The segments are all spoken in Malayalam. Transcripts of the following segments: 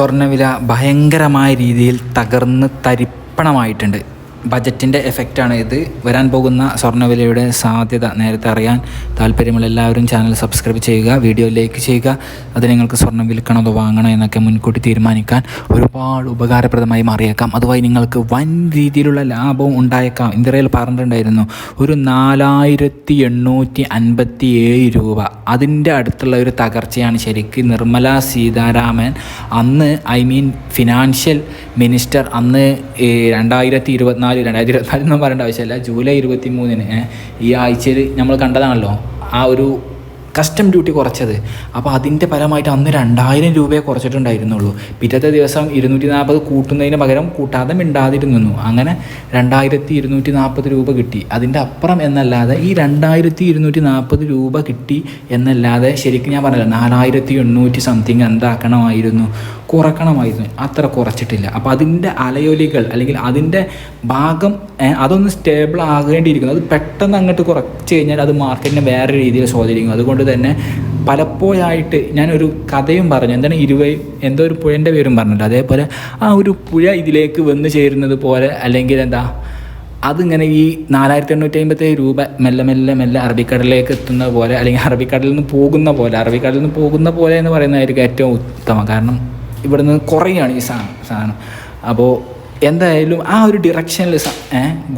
സ്വർണവില ഭയങ്കരമായ രീതിയിൽ തകർന്ന് തരിപ്പണമായിട്ടുണ്ട്. ബജറ്റിന്റെ എഫക്റ്റാണ് ഇത്. വരാൻ പോകുന്ന സ്വർണവിലയുടെ സാധ്യത നേരത്തെ അറിയാൻ താല്പര്യമുള്ള എല്ലാവരും ചാനൽ സബ്സ്ക്രൈബ് ചെയ്യുക വീഡിയോ ലൈക്ക് ചെയ്യുക അത് നിങ്ങൾക്ക് സ്വർണം വിൽക്കണോ അതോ വാങ്ങണോ എന്നൊക്കെ മുൻകൂട്ടി തീരുമാനിക്കാൻ ഒരുപാട് ഉപകാരപ്രദമായി മാറിയേക്കാം. അതുമായി നിങ്ങൾക്ക് വൻ രീതിയിലുള്ള ലാഭവും ഉണ്ടായേക്കാം. ഇന്ത്യയിൽ പറഞ്ഞിട്ടുണ്ടായിരുന്നു ഒരു നാലായിരത്തി എണ്ണൂറ്റി അൻപത്തി ഏഴ് രൂപ. അതിന്റെ അടുത്തുള്ള ഒരു തകർച്ചയാണ് ശരിക്കും നിർമ്മല സീതാരാമൻ. അന്ന് ഐ മീൻ ഫിനാൻഷ്യൽ മിനിസ്റ്റർ അന്ന് രണ്ടായിരത്തി ഇരുപത്തിനാല് രണ്ടായിരത്തി ഇരുപത്തിനാല് എന്ന് പറയേണ്ട ആവശ്യമില്ല. ജൂലൈ ഇരുപത്തി മൂന്നിന് ഈ ആഴ്ചയിൽ നമ്മൾ കണ്ടതാണല്ലോ ആ ഒരു കസ്റ്റം ഡ്യൂട്ടി കുറച്ചത്. അപ്പോൾ അതിന്റെ ഫലമായിട്ട് അന്ന് രണ്ടായിരം രൂപയെ കുറച്ചിട്ടുണ്ടായിരുന്നുള്ളൂ. പിറ്റത്തെ ദിവസം ഇരുന്നൂറ്റി നാൽപ്പത് കൂട്ടുന്നതിന് പകരം കൂട്ടാതെ മിണ്ടാതിരുന്നു അങ്ങനെ രണ്ടായിരത്തി ഇരുന്നൂറ്റി നാൽപ്പത് രൂപ കിട്ടി. അതിന്റെ അപ്പുറം എന്നല്ലാതെ ഈ രണ്ടായിരത്തി ഇരുന്നൂറ്റി നാൽപ്പത് രൂപ കിട്ടി എന്നല്ലാതെ ശരിക്കും ഞാൻ പറഞ്ഞില്ല നാലായിരത്തി എണ്ണൂറ്റി സംതിങ് എന്താക്കണമായിരുന്നു കുറക്കണമായിരുന്നു. അത്ര കുറച്ചിട്ടില്ല. അപ്പോൾ അതിന്റെ അലയൊലികൾ അല്ലെങ്കിൽ അതിന്റെ ഭാഗം അതൊന്ന് സ്റ്റേബിൾ ആകേണ്ടിയിരിക്കുന്നു. അത് പെട്ടെന്ന് അങ്ങോട്ട് കുറച്ച് കഴിഞ്ഞാൽ അത് മാർക്കറ്റിനെ വേറെ രീതിയിൽ സ്വാധീനിക്കും. അതുകൊണ്ട് തന്നെ പലപ്പോഴായിട്ട് ഞാനൊരു കഥയും പറഞ്ഞു. എന്താണ് ഇരുവ എന്തോ ഒരു പുഴന്റെ പേരും പറഞ്ഞിട്ട് അതേപോലെ ആ ഒരു പുഴ ഇതിലേക്ക് വന്നു ചേരുന്നത് പോലെ അല്ലെങ്കിൽ എന്താ അതിങ്ങനെ ഈ നാലായിരത്തി എണ്ണൂറ്റി അമ്പത്തേഴ് രൂപ മെല്ലെ മെല്ലെ മെല്ലെ അറബിക്കടലിലേക്ക് എത്തുന്ന പോലെ അല്ലെങ്കിൽ അറബിക്കടലിൽ നിന്ന് പോകുന്ന പോലെ അറബിക്കടലിൽ നിന്ന് പോകുന്ന പോലെ എന്ന് പറയുന്നതായിരിക്കും ഏറ്റവും ഉത്തമം. കാരണം ഇവിടെ നിന്ന് കുറയുകയാണ് ഈ സാധനം സാധനം. അപ്പോൾ എന്തായാലും ആ ഒരു ഡിറക്ഷനിൽ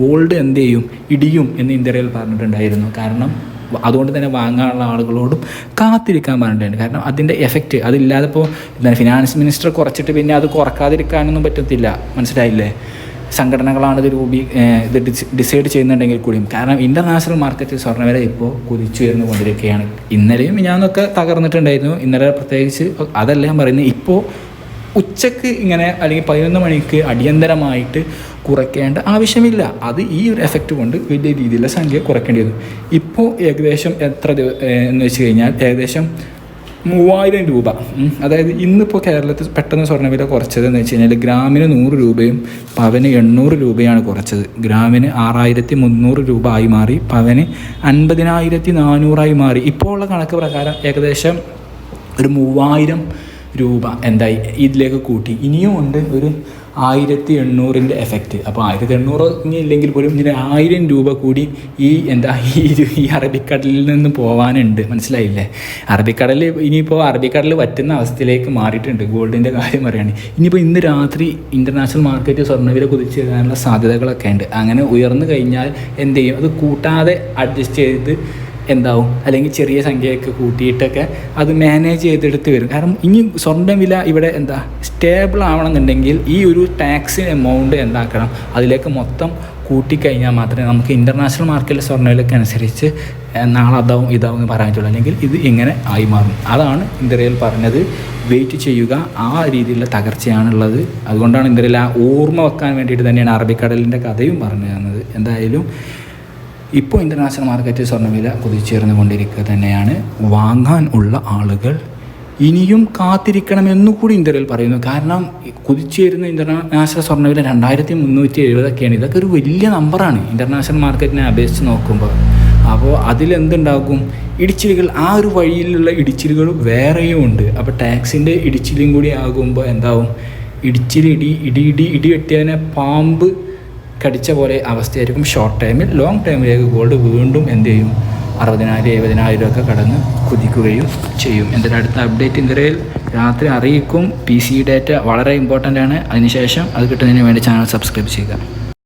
ഗോൾഡ് എന്ത് ചെയ്യും? ഇടിയും എന്ന് ഇന്ത്യയിൽ പറഞ്ഞിട്ടുണ്ടായിരുന്നു. കാരണം അതുകൊണ്ട് തന്നെ വാങ്ങാനുള്ള ആളുകളോടും കാത്തിരിക്കാൻ പറഞ്ഞിട്ടുണ്ട്. കാരണം അതിന്റെ എഫക്റ്റ് അതില്ലാതെ ഇപ്പോൾ എന്താണ് ഫിനാൻസ് മിനിസ്റ്റർ കുറച്ചിട്ട് പിന്നെ അത് കുറക്കാതിരിക്കാനൊന്നും പറ്റത്തില്ല. മനസ്സിലായില്ലേ? സംഘടനകളാണ് ഇത് രൂപീ ഇത് ഡിസ് ഡിസൈഡ് ചെയ്യുന്നുണ്ടെങ്കിൽ കൂടിയും. കാരണം ഇന്റർനാഷണൽ മാർക്കറ്റിൽ സ്വർണവില ഇപ്പോൾ കുതിച്ചുയർന്നു കൊണ്ടിരിക്കുകയാണ്. ഇന്നലെയും ഞാനൊക്കെ തകർന്നിട്ടുണ്ടായിരുന്നു. ഇന്നലെ പ്രത്യേകിച്ച് അതല്ല ഞാൻ പറയുന്നത്. ഇപ്പോൾ ഉച്ചയ്ക്ക് ഇങ്ങനെ അല്ലെങ്കിൽ പതിനൊന്ന് മണിക്ക് അടിയന്തരമായിട്ട് കുറയ്ക്കേണ്ട ആവശ്യമില്ല. അത് ഈ ഒരു എഫക്റ്റ് കൊണ്ട് വലിയ രീതിയിലുള്ള സംഖ്യ കുറയ്ക്കേണ്ടി വരും. ഇപ്പോൾ ഏകദേശം എത്ര എന്ന് വെച്ച് കഴിഞ്ഞാൽ ഏകദേശം മൂവായിരം രൂപ. അതായത് ഇന്നിപ്പോൾ കേരളത്തിൽ പെട്ടെന്ന് സ്വർണവില കുറച്ചത് എന്ന് വെച്ച് കഴിഞ്ഞാൽ ഗ്രാമിന് നൂറ് രൂപയും പവന് എണ്ണൂറ് രൂപയാണ് കുറച്ചത്. ഗ്രാമിന് ആറായിരത്തി മുന്നൂറ് രൂപ ആയി മാറി പവന് അൻപതിനായിരത്തി നാനൂറായി മാറി. ഇപ്പോൾ ഉള്ള കണക്ക് പ്രകാരം ഏകദേശം ഒരു മൂവായിരം രൂപ എന്തായി ഇതിലേക്ക് കൂട്ടി. ഇനിയും ഉണ്ട് ഒരു ആയിരത്തി എണ്ണൂറിന്റെ എഫക്റ്റ് അപ്പോൾ ആയിരത്തി എണ്ണൂറ് ഇനി ഇല്ലെങ്കിൽ പോലും ഇതിന് ആയിരം രൂപ കൂടി ഈ എന്താ ഈ ഈ അറബിക്കടലിൽ നിന്ന് പോകാനുണ്ട് മനസ്സിലായില്ലേ? അറബിക്കടൽ ഇനിയിപ്പോൾ അറബിക്കടൽ പറ്റുന്ന അവസ്ഥയിലേക്ക് മാറിയിട്ടുണ്ട്. ഗോൾഡിന്റെ കാര്യം പറയുകയാണെങ്കിൽ. ഇനിയിപ്പോൾ ഇന്ന് രാത്രി ഇന്റർനാഷണൽ മാർക്കറ്റ് സ്വർണവില കുതിച്ച് കയറാനുള്ള സാധ്യതകളൊക്കെ ഉണ്ട്. അങ്ങനെ ഉയർന്നു കഴിഞ്ഞാൽ എന്ത് ചെയ്യും? അത് കൂട്ടാതെ അഡ്ജസ്റ്റ് ചെയ്ത് എന്താവും? അല്ലെങ്കിൽ ചെറിയ സംഖ്യയൊക്കെ കൂട്ടിയിട്ടൊക്കെ അത് മാനേജ് ചെയ്തെടുത്ത് വരും. കാരണം ഇനി സ്വർണ വില ഇവിടെ എന്താ? സ്റ്റേബിൾ ആവണമെന്നുണ്ടെങ്കിൽ ഈ ഒരു ടാക്സ് എമൗണ്ട് എന്താക്കണം? അതിലേക്ക് മൊത്തം കൂട്ടിക്കഴിഞ്ഞാൽ മാത്രമേ നമുക്ക് ഇന്റർനാഷണൽ മാർക്കറ്റിലെ സ്വർണവിലയ്ക്ക് അനുസരിച്ച് നാളെ അതാവും ഇതാവും എന്ന് പറയാൻ പറ്റുള്ളൂ. അല്ലെങ്കിൽ ഇത് ഇങ്ങനെ ആയി മാറും. അതാണ് ഇന്ത്യയിൽ പറഞ്ഞത്. വെയിറ്റ് ചെയ്യുക. ആ രീതിയിലുള്ള തകർച്ചയാണുള്ളത്. അതുകൊണ്ടാണ് ഇന്ത്യയിൽ ആ ഓർമ്മ വെക്കാൻ വേണ്ടിയിട്ട് തന്നെയാണ് അറബിക്കടലിന്റെ കഥയും പറഞ്ഞു തന്നത് എന്തായാലും ഇപ്പോൾ ഇന്റർനാഷണൽ മാർക്കറ്റിൽ സ്വർണവില കുതിച്ചുയർന്നു കൊണ്ടിരിക്കുക തന്നെയാണ്. വാങ്ങാൻ ഉള്ള ആളുകൾ ഇനിയും കാത്തിരിക്കണമെന്നുകൂടി ഇന്ത്യയിൽ പറയുന്നു. കാരണം കുതിച്ചുയരുന്ന ഇന്റർനാഷണൽ സ്വർണവില രണ്ടായിരത്തി മുന്നൂറ്റി എഴുപതൊക്കെയാണ് ഇതൊക്കെ ഒരു വലിയ നമ്പറാണ് ഇന്റർനാഷണൽ മാർക്കറ്റിനെ അപേക്ഷിച്ച് നോക്കുമ്പോൾ. അപ്പോൾ അതിലെന്തുണ്ടാകും? ഇടിച്ചിലുകൾ ആ ഒരു വഴിയിലുള്ള ഇടിച്ചിലുകൾ വേറെയും ഉണ്ട്. അപ്പോൾ ടാക്സിന്റെ ഇടിച്ചിലും കൂടി ആകുമ്പോൾ എന്താവും? ഇടിച്ചിലിടി ഇടി ഇടി ഇടി പാമ്പ് കടിച്ച പോലെ അവസ്ഥയായിരിക്കും. ഷോർട്ട് ടൈമിൽ ലോങ് ടൈമിലേക്ക് ഗോൾഡ് വീണ്ടും എന്ത് ചെയ്യും? അറുപതിനായിരം എഴുപതിനായിരം ഒക്കെ കടന്ന് കുതിക്കുകയും ചെയ്യും. എന്തായാലും അടുത്ത അപ്ഡേറ്റ് ഇന്ത്യയിൽ രാത്രി അറിയിക്കും. പി സി ഡാറ്റ വളരെ ഇമ്പോർട്ടന്റ് ആണ്. അതിനുശേഷം അത് കിട്ടുന്നതിന് വേണ്ടി ചാനൽ സബ്സ്ക്രൈബ് ചെയ്യുക.